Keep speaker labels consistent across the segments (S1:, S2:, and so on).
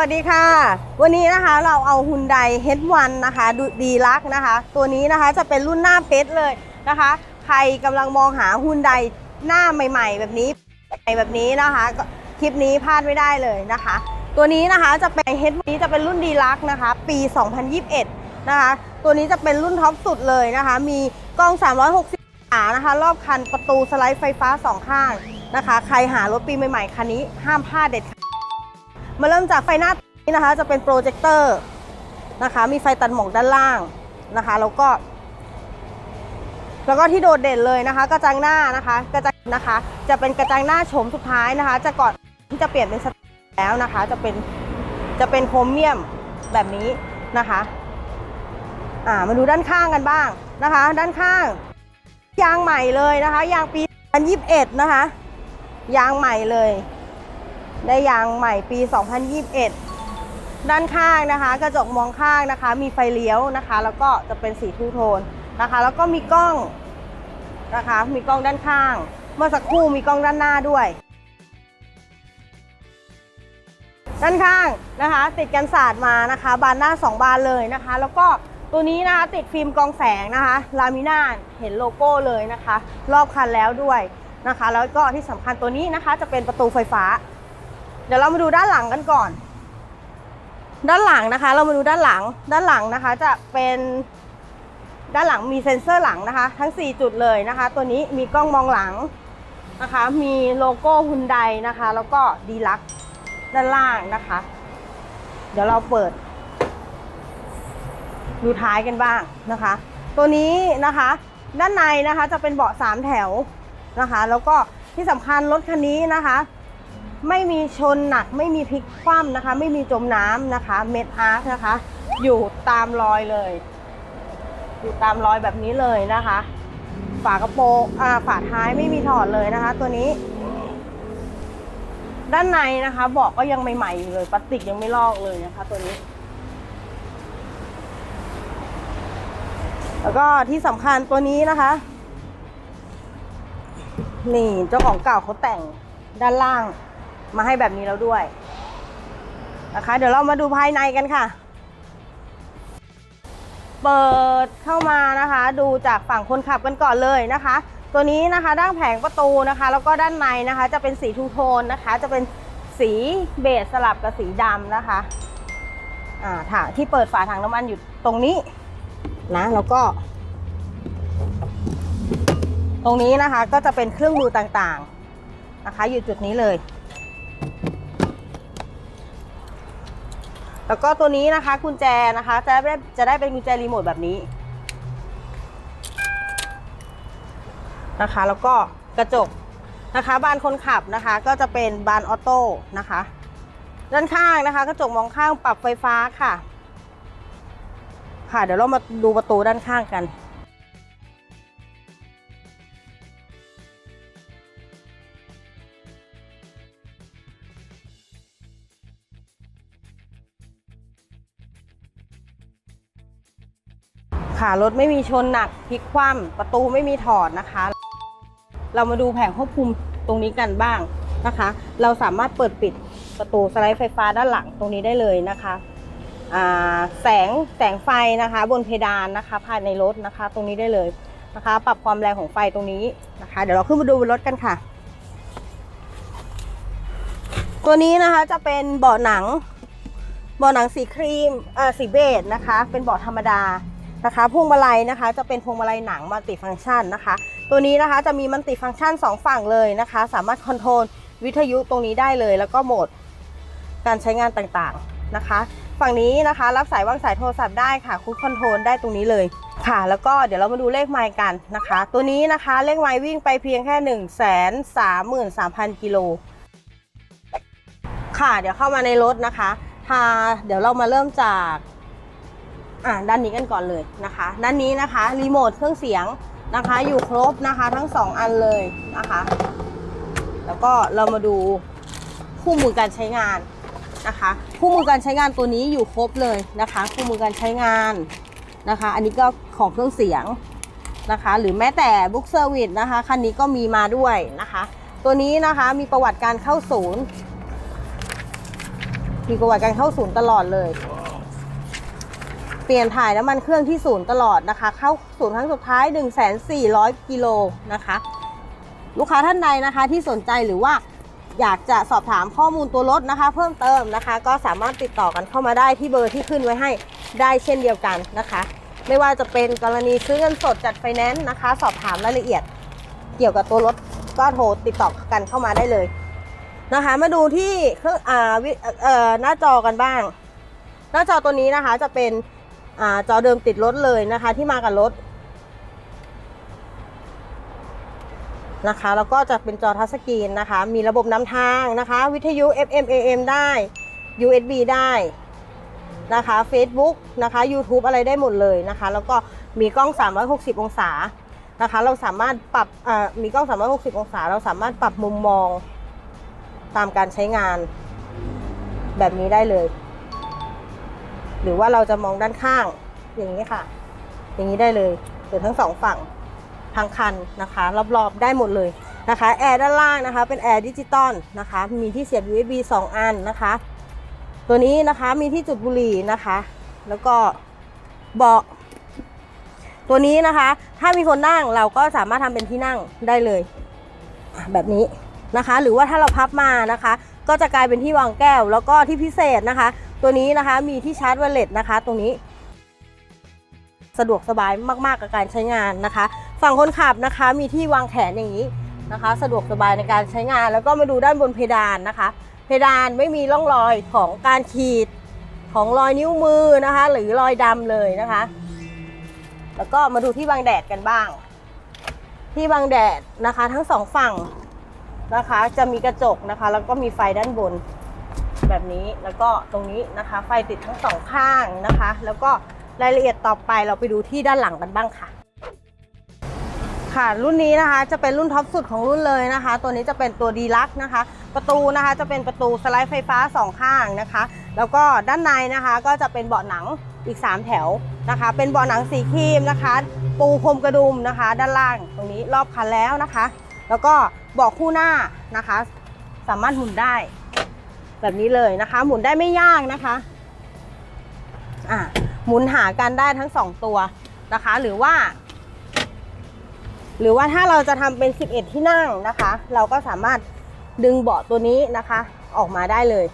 S1: วัสดีค่ะ วันนี้นะคะเราเอาฮุนได H1 นะคะดูดีลักนะคะ ตัวนี้นะคะจะเป็นรุ่นหน้าเพชรเลยนะคะ ใครกำลังมองหาฮุนไดหน้าใหม่ ๆ แบบนี้แบบนี้นะคะคลิปนี้พลาดไม่ได้เลยนะคะ ตัวนี้นะคะจะเป็น H นี้จะเป็นรุ่นดีลักนะคะ ปี 2021 นะคะ ตัวนี้จะเป็นรุ่นท็อปสุดเลยนะคะ มีกล้อง 360านะคะรอบคันประตูสไลด์ไฟฟ้าสองข้างนะคะ ใครหารถปีใหม่ๆคันนี้ห้ามพลาดเด็ดขาด มาเริ่มจากไฟหน้านี้นะคะ จะเป็นโปรเจคเตอร์นะคะ มีไฟตัดหมอกด้านล่างนะคะ แล้วก็ แล้วก็ที่โดดเด่นเลยนะคะ กระจังหน้านะคะ กระจังนะคะ จะเป็นกระจังหน้าโฉมสุดท้ายนะคะ จะก่อนที่จะเปลี่ยนเป็นสติแล้วนะคะ จะเป็น จะเป็นโครเมียมแบบนี้นะคะ อ่า มาดูด้านข้างกันบ้างนะคะ ด้านข้าง ยางใหม่เลยนะคะ ยางปี2021 นะคะ ยางใหม่เลย ได้ยางใหม่ปี 2021 ด้านข้างนะคะ กระจกมองข้างนะคะ มีไฟเลี้ยวนะคะ แล้วก็จะเป็นสีทูโทนนะคะ แล้วก็มีกล้องนะคะ มีกล้องด้านข้าง เมื่อสักครู่มีกล้องด้านหน้าด้วย ด้านข้างนะคะ ติดกันศาสตร์มานะคะ บานหน้า 2 บานเลยนะคะ แล้วก็ตัวนี้นะคะติดฟิล์มกองแสงนะคะลามิน่าเห็นโลโก้เลยนะคะ รอบคันแล้วด้วยนะคะ แล้วก็ที่สำคัญตัวนี้นะคะจะเป็นประตูไฟฟ้า เดี๋ยวเรามาดูด้านหลังกันก่อน ด้านหลังนะคะ เรามาดูด้านหลัง ด้านหลังนะคะ จะเป็นด้านหลังมีเซ็นเซอร์หลังนะคะ ทั้ง 4 จุดเลยนะคะ ตัวนี้มีกล้องมองหลังนะคะ มีโลโก้ฮุนไดนะคะ แล้วก็ดีลักด้านล่างนะคะ เดี๋ยวเราเปิด ดูท้ายกันบ้างนะคะ ตัวนี้นะคะ ด้านในนะคะจะเป็นเบาะสามแถวนะคะ แล้วก็ที่สำคัญรถคันนี้นะคะ ไม่มีชนหนัก ไม่มีพลิกคว่ำนะคะ ไม่มีจมน้ำนะคะ เม็ดอาร์คนะคะ อยู่ตามรอยเลย อยู่ตามรอยแบบนี้เลยนะคะ ฝากระโปรงอ่าฝาท้ายไม่มีถอดเลยนะคะ ตัวนี้ ด้านในนะคะเบาะก็ยังใหม่ๆอยู่เลยพลาสติกยังไม่ลอกเลยนะคะ ตัวนี้ แล้วก็ที่สำคัญตัวนี้นะคะ นี่เจ้าของเก่าเขาแต่งด้านล่าง มาให้แบบนี้แล้วด้วยนะคะ เดี๋ยวเรามาดูภายในกันค่ะ เปิดเข้ามานะคะ ดูจากฝั่งคนขับกันก่อนเลยนะคะ ตัวนี้นะคะด้านแผงประตูนะคะ แล้วก็ด้านในนะคะ จะเป็นสีทูโทนนะคะ จะเป็นสีเบจสลับกับสีดำนะคะอ่าถังที่เปิดฝาถังน้ำมันอยู่ตรงนี้นะแล้วก็ ตรงนี้นะคะก็จะเป็นเครื่องมือต่างๆนะคะ อยู่จุดนี้เลย แล้วก็ตัวนี้นะคะกุญแจนะคะจะได้จะได้เป็นกุญแจรีโมทแบบนี้นะคะ แล้วก็กระจกนะคะบานคนขับนะคะ ก็จะเป็นบานออโต้นะคะ ด้านข้างนะคะกระจกมองข้างปรับไฟฟ้าค่ะ ค่ะเดี๋ยวเรามาดูประตูด้านข้างกัน ค่ะรถไม่มีชนหนักพลิกคว่ำประตูไม่มีถอดนะคะ เรามาดูแผงควบคุมตรงนี้กันบ้างนะคะ เราสามารถเปิดปิดประตูสไลด์ไฟฟ้าด้านหลังตรงนี้ได้เลยนะคะแสงแสงไฟนะคะ บนเพดานนะคะ ภายในรถนะคะ ตรงนี้ได้เลยนะคะ ปรับความแรงของไฟตรงนี้นะคะ เดี๋ยวเราขึ้นมาดูบนรถกันค่ะ ตัวนี้นะคะจะเป็นเบาะหนังเบาะหนังสีครีมเอ่อสีเบจนะคะ เป็นเบาะธรรมดา นะคะพวงมาลัยนะคะ จะเป็นพวงมาลัยหนังมัลติฟังก์ชันนะคะ ตัวนี้นะคะจะมีมัลติฟังก์ชัน 2 ฝั่งเลยนะคะ สามารถคอนโทรลวิทยุตรงนี้ได้เลย แล้วก็โหมดการใช้งานต่างๆนะคะ ฝั่งนี้นะคะ รับสายวางสายโทรศัพท์ได้ค่ะคุดคอนโทรลได้ตรงนี้เลยค่ะ แล้วก็เดี๋ยวเรามาดูเลขไมล์กันนะคะ ตัวนี้นะคะเลขไมล์วิ่งไปเพียงแค่ 1 3 3 3 0 0 0กิโลค่ะเดี๋ยวเข้ามาในรถนะคะพาเดี๋ยวเรามาเริ่มจาก อ่าด้านนี้กันก่อนเลยนะคะ ด้านนี้นะคะรีโมทเครื่องเสียงนะคะ อยู่ครบนะคะทั้งสองอันเลยนะคะ แล้วก็เรามาดูคู่มือการใช้งานนะคะ คู่มือการใช้งานตัวนี้อยู่ครบเลยนะคะ คู่มือการใช้งานนะคะ อันนี้ก็ของเครื่องเสียงนะคะ หรือแม้แต่บุ๊กเซอร์วิสนะคะคันนี้ก็มีมาด้วยนะคะ ตัวนี้นะคะมีประวัติการเข้าศูนย์มีประวัติการเข้าศูนย์ตลอดเลย ปลี่ยนถ่ายน้ำมันเครื่องที่ศูนย์ตลอดนะคะ เข้าศูนย์ครั้งสุดท้าย 1 4 0 0กิโลนะคะ ลูกค้าท่านใดนะคะที่สนใจหรือว่าอยากจะสอบถามข้อมูลตัวรถนะคะ เพิ่มเติมนะคะ ก็สามารถติดต่อกันเข้ามาได้ที่เบอร์ที่ขึ้นไว้ให้ได้เช่นเดียวกันนะคะ ไม่ว่าจะเป็นกรณีซื้อเงินสดจัดไฟแนนซ์นะคะ สอบถามรายละเอียด เกี่ยวกับตัวรถก็โทรติดต่อกันเข้ามาได้เลยนะคะ มาดูที่เครื่องอ่าวิเอ่อหน้าจอกันบ้าง หน้าจอตัวนี้นะคะจะเป็น จอเดิมติดรถเลยนะคะ ที่มากับรถนะคะ แล้วก็จะเป็นจอทัชสกรีนนะคะ มีระบบนำทางนะคะ วิทยุ FM AM ได้ USB ได้นะคะ Facebook นะคะ YouTube อะไรได้หมดเลยนะคะ แล้วก็มีกล้อง 360 องศานะคะ เราสามารถปรับมีกล้อง 360 องศา เราสามารถปรับมุมมองตามการใช้งานแบบนี้ได้เลย หรือว่าเราจะมองด้านข้างอย่างนี้ค่ะ อย่างนี้ได้เลยหรือทั้งสองฝั่งทางคันนะคะ รอบๆได้หมดเลยนะคะแอร์ด้านล่างนะคะ เป็นแอร์ดิจิตอลนะคะ มีที่เสียบ USB 2 อันนะคะ ตัวนี้นะคะมีที่จุดบุหรี่นะคะ แล้วก็เบาะตัวนี้นะคะ ถ้ามีคนนั่งเราก็สามารถทำเป็นที่นั่งได้เลย แบบนี้นะคะ หรือว่าถ้าเราพับมานะคะ ก็จะกลายเป็นที่วางแก้ว แล้วก็ที่พิเศษนะคะ ตัวนี้นะคะมีที่ชาร์จไวเลสนะคะ ตรงนี้ สะดวกสบายมากๆกับการใช้งานนะคะ ฝั่งคนขับนะคะ มีที่วางแขนอย่างนี้นะคะ สะดวกสบายในการใช้งาน แล้วก็มาดูด้านบนเพดานนะคะ เพดานไม่มีร่องรอยของการขีดของรอยนิ้วมือนะคะ หรือรอยดำเลยนะคะ แล้วก็มาดูที่บังแดดกันบ้าง ที่บังแดดนะคะ ทั้งสองฝั่ง นะคะ จะมีกระจกนะคะ แล้วก็มีไฟด้านบนแบบนี้แล้วก็ตรงนี้นะคะ ไฟติดทั้งสองข้างนะคะ แล้วก็รายละเอียดต่อไปเราไปดูที่ด้านหลังกันบ้างค่ะ ค่ะ รุ่นนี้นะคะจะเป็นรุ่นท็อปสุดของรุ่นเลยนะคะ ตัวนี้จะเป็นตัวดีลักนะคะ ประตูนะคะจะเป็นประตูสไลด์ไฟฟ้าสองข้างนะคะ แล้วก็ด้านในนะคะก็จะเป็นเบาะหนังอีก 3 แถวนะคะ เป็นเบาะหนังสีครีมนะคะ ปูพรมกระดุมนะคะ ด้านล่างตรงนี้รอบคันแล้วนะคะ แล้วก็บาะคู่หน้านะคะ สามารถหมุนได้ แบบนี้เลยนะคะ หมุนได้ไม่ยากนะคะอะหมุนหากันได้ทั้งสองตัวนะคะ หรือว่า หรือว่าถ้าเราจะทำเป็น 11 ที่นั่งนะคะ เราก็สามารถดึงเบาะตัวนี้นะคะ ออกมาได้เลย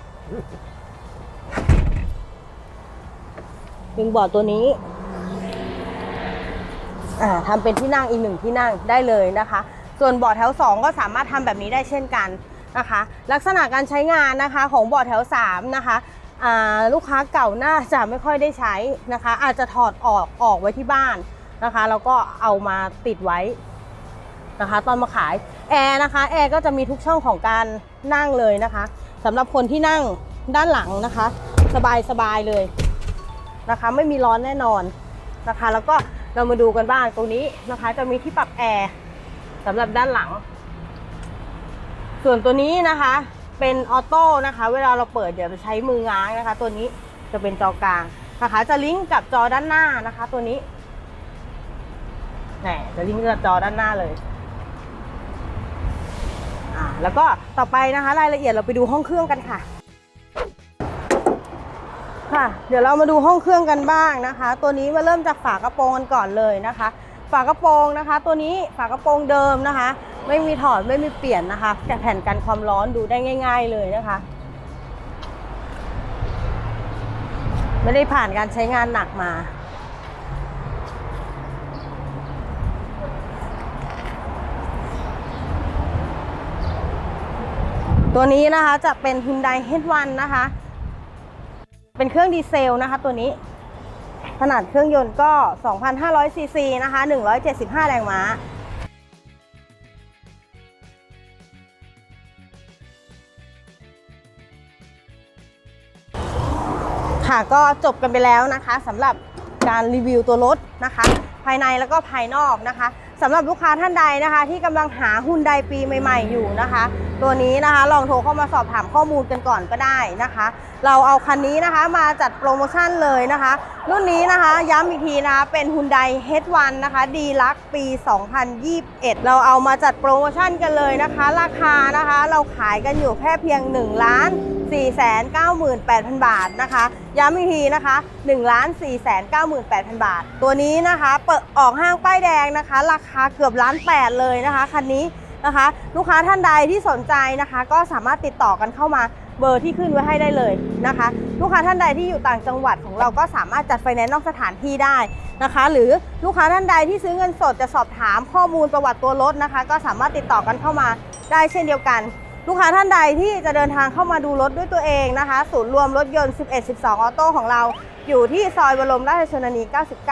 S1: ดึงเบาะตัวนี้อ่าทำเป็นที่นั่งอีกหนึ่งที่นั่งได้เลยนะคะ ส่วนเบาะแถว 2 ก็สามารถทำแบบนี้ได้เช่นกันนะคะ ลักษณะการใช้งานนะคะของเบาะแถว 3 นะคะลูกค้าเก่าน่าจะไม่ค่อยได้ใช้นะคะ อาจจะถอดออกออกไว้ที่บ้านนะคะแล้วก็เอามาติดไว้นะคะ ตอนมาขายแอร์นะคะแอร์ก็จะมีทุกช่องของการนั่งเลยนะคะสำหรับคนที่นั่งด้านหลังนะคะ สบายสบายเลยนะคะ ไม่มีร้อนแน่นอนนะคะ แล้วก็เรามาดูกันบ้างตรงนี้นะคะ จะมีที่ปรับแอร์ สำหรับด้านหลัง ส่วนตัวนี้นะคะ เป็นออโต้นะคะ เวลาเราเปิดเดี๋ยวจะใช้มือง้างนะคะ ตัวนี้จะเป็นจอกลางนะคะ จะลิงก์กับจอด้านหน้านะคะ ตัวนี้แหมจะลิงก์กับจอด้านหน้าเลยอ่าแล้วก็ต่อไปนะคะ รายละเอียดเราไปดูห้องเครื่องกันค่ะค่ะเดี๋ยวเรามาดูห้องเครื่องกันบ้างนะคะ ตัวนี้มาเริ่มจากฝากระโปรงกันก่อนเลยนะคะ ฝากระโปรงนะคะ ตัวนี้ฝากระโปรงเดิมนะคะ ไม่มีถอดไม่มีเปลี่ยนนะคะแต่แผ่นกันความร้อนดูได้ง่าย ๆเลยนะคะ ไม่ได้ผ่านการใช้งานหนักมาตัวนี้นะคะจะเป็น Hyundai H1 นะคะ เป็นเครื่องดีเซลนะคะตัวนี้ ขนาดเครื่องยนต์ก็ 2,500ซีซีนะคะ 175 แรงม้าค่ะก็จบกันไปแล้วนะคะสำหรับการรีวิวตัวรถนะคะ ภายในแล้วก็ภายนอกนะคะ สำหรับลูกค้าท่านใดนะคะ ที่กำลังหาหุ้นใดปีใหม่ ๆ อยู่นะคะ ตัวนี้นะคะลองโทรเข้ามาสอบถามข้อมูลกันก่อนก็ได้นะคะ เราเอาคันนี้นะคะมาจัดโปรโมชั่นเลยนะคะ รุ่นนี้นะคะย้ำอีกทีนะคะเป็น Hyundai H1 นะคะดีลักปี 2021 เราเอามาจัดโปรโมชั่นกันเลยนะคะ ราคานะคะเราขายกันอยู่แค่เพียง1ล้าน498,000 บาทนะคะ ย้ำอีกทีนะคะ1 4 9 8 0 0 0 บาท ตัวนี้นะคะเปิดออกห้างป้ายแดงนะคะ ราคาเกือบล้านแปดเลยนะคะคันนี้นะคะ ลูกค้าท่านใดที่สนใจนะคะ ก็สามารถติดต่อกันเข้ามาเบอร์ที่ขึ้นไว้ให้ได้เลยนะคะ ลูกค้าท่านใดที่อยู่ต่างจังหวัดของเราก็สามารถจัดไฟแนนซ์นอกสถานที่ได้นะคะ หรือลูกค้าท่านใดที่ซื้อเงินสดจะสอบถามข้อมูลประวัติตัวรถนะคะ ก็สามารถติดต่อกันเข้ามาได้เช่นเดียวกัน ลูกค้าท่านใดที่จะเดินทางเข้ามาดูรถด้วยตัวเองนะคะ ศูนย์รวมรถยนต์ 11 12 ออโต้ของเรา อยู่ที่ซอยบรมราชชนนี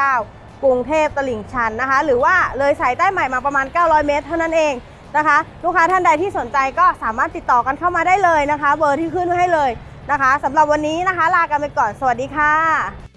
S1: 99 กรุงเทพตลิ่งชันนะคะ หรือว่าเลยสายใต้ใหม่มาประมาณ 900 เมตร เท่านั้นเองนะคะ ลูกค้าท่านใดที่สนใจก็สามารถติดต่อกันเข้ามาได้เลยนะคะ เบอร์ที่ขึ้นให้เลยนะคะสำหรับวันนี้นะคะ ลากันไปก่อน สวัสดีค่ะ